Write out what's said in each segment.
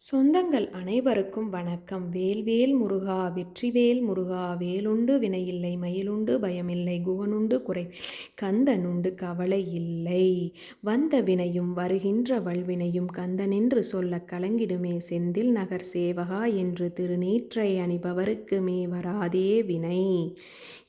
சொந்தங்கள் அனைவருக்கும் வணக்கம். வேல்வேல் முருகா வெற்றிவேல் முருகா வேலுண்டு வினையில்லை மயிலுண்டு பயமில்லை குகனுண்டு குறை கந்தனுண்டு கவலை இல்லை. வந்த வினையும் வருகின்ற வல்வினையும் கந்தனென்று சொல்ல கலங்கிடுமே. செந்தில் நகர் சேவகா என்று திருநீற்றை அணிபவருக்கு மே வராதே வினை.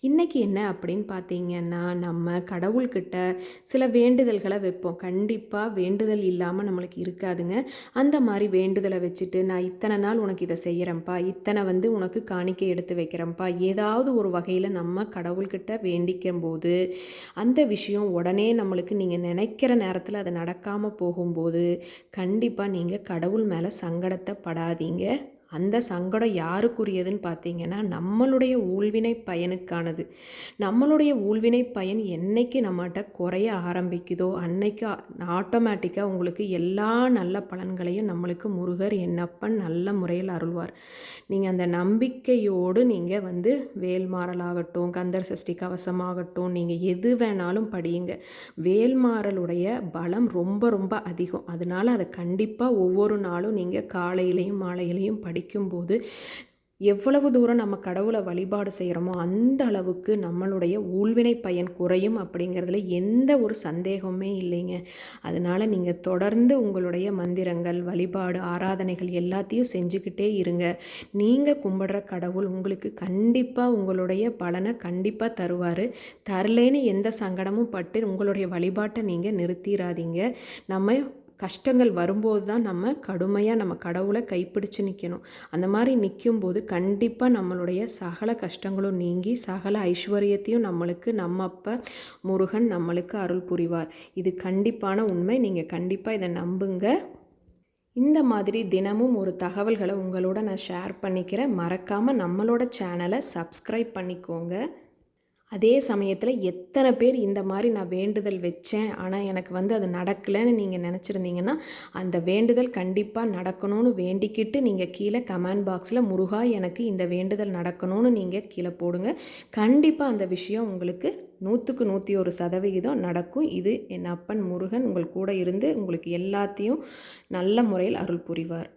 இன்றைக்கி என்ன அப்படின்னு பார்த்தீங்கன்னா நம்ம கடவுள்கிட்ட சில வேண்டுதல்களை வைப்போம். கண்டிப்பாக வேண்டுதல் இல்லாமல் நம்மளுக்கு இருக்காதுங்க. அந்த மாதிரி வேண்டுதலை வச்சுட்டு நான் இத்தனை நாள் உனக்கு இதை செய்கிறேன்ப்பா இத்தனை வந்து உனக்கு காணிக்கை எடுத்து வைக்கிறேன்ப்பா. ஏதாவது ஒரு வகையில் நம்ம கடவுள்கிட்ட வேண்டிக்கும் போது அந்த விஷயம் உடனே நம்மளுக்கு நீங்கள் நினைக்கிற நேரத்தில் அது நடக்காமல் போகும்போது கண்டிப்பாக நீங்கள் கடவுள் மேலே சங்கடத்தை படாதீங்க அந்த சங்கடம் யாருக்குரியதுன்னு பார்த்தீங்கன்னா நம்மளுடைய ஊழ்வினை பயனுக்கானது. நம்மளுடைய ஊழ்வினை பயன் என்னைக்கு நம்மகிட்ட குறைய ஆரம்பிக்குதோ அன்னைக்கு ஆட்டோமேட்டிக்காக உங்களுக்கு எல்லா நல்ல பலன்களையும் நம்மளுக்கு முருகர் என்னப்பன் நல்ல முறையில் அருள்வார். நீங்கள் அந்த நம்பிக்கையோடு நீங்கள் வந்து வேல்மாறலாகட்டும் கந்தர் சஷ்டி கவசமாகட்டும் நீங்கள் எது வேணாலும் படியுங்க. வேல்மாறலுடைய பலம் ரொம்ப ரொம்ப அதிகம். அதனால் அதை கண்டிப்பாக ஒவ்வொரு நாளும் நீங்கள் காலையிலையும் மாலையிலையும் படி பிடிக்கும்போது எவ்வளவு தூரம் நம்ம கடவுளை வழிபாடு செய்கிறோமோ அந்த அளவுக்கு நம்மளுடைய ஊழ்வினை பயன் குறையும் அப்படிங்கிறதுல எந்த ஒரு சந்தேகமே இல்லைங்க. அதனால் நீங்கள் தொடர்ந்து உங்களுடைய மந்திரங்கள் வழிபாடு ஆராதனைகள் எல்லாத்தையும் செஞ்சுக்கிட்டே இருங்க. நீங்கள் கும்பிடுற கடவுள் உங்களுக்கு கண்டிப்பாக உங்களுடைய பலனை கண்டிப்பாக தருவார். தரலேன்னு எந்த சங்கடமும் பட்டு உங்களுடைய வழிபாட்டை நீங்கள் நிறுத்திடாதீங்க நம்ம கஷ்டங்கள் வரும்போது தான் நம்ம கடுமையாக நம்ம கடவுளை கைப்பிடிச்சு நிற்கணும் அந்த மாதிரி நிற்கும்போது கண்டிப்பாக நம்மளுடைய சகல கஷ்டங்களும் நீங்கி சகல ஐஸ்வர்யத்தையும் நம்மளுக்கு நம்ம அப்போ முருகன் நம்மளுக்கு அருள் புரிவார். இது கண்டிப்பான உண்மை. நீங்கள் கண்டிப்பாக இதை நம்புங்க. இந்த மாதிரி தினமும் ஒரு தகவல்களை உங்களோட நான் ஷேர் பண்ணிக்கிறேன். மறக்காமல் நம்மளோட சேனலை சப்ஸ்கிரைப் பண்ணிக்கோங்க. அதே சமயத்தில் எத்தனை பேர் இந்த மாதிரி நான் வேண்டுதல் வச்சேன் ஆனால் எனக்கு வந்து அது நடக்கலைன்னு நீங்கள் நினச்சிருந்தீங்கன்னா அந்த வேண்டுதல் கண்டிப்பாக நடக்கணும்னு வேண்டிக்கிட்டு நீங்கள் கீழே கமெண்ட் பாக்ஸில் முருகா எனக்கு இந்த வேண்டுதல் நடக்கணும்னு நீங்கள் கீழே போடுங்க. கண்டிப்பாக அந்த விஷயம் உங்களுக்கு நூற்றுக்கு நூற்றி ஒரு சதவிகிதம் நடக்கும். இது என் அப்பன் முருகன் உங்கள் கூட இருந்து உங்களுக்கு எல்லாத்தையும் நல்ல முறையில் அருள் புரிவார்.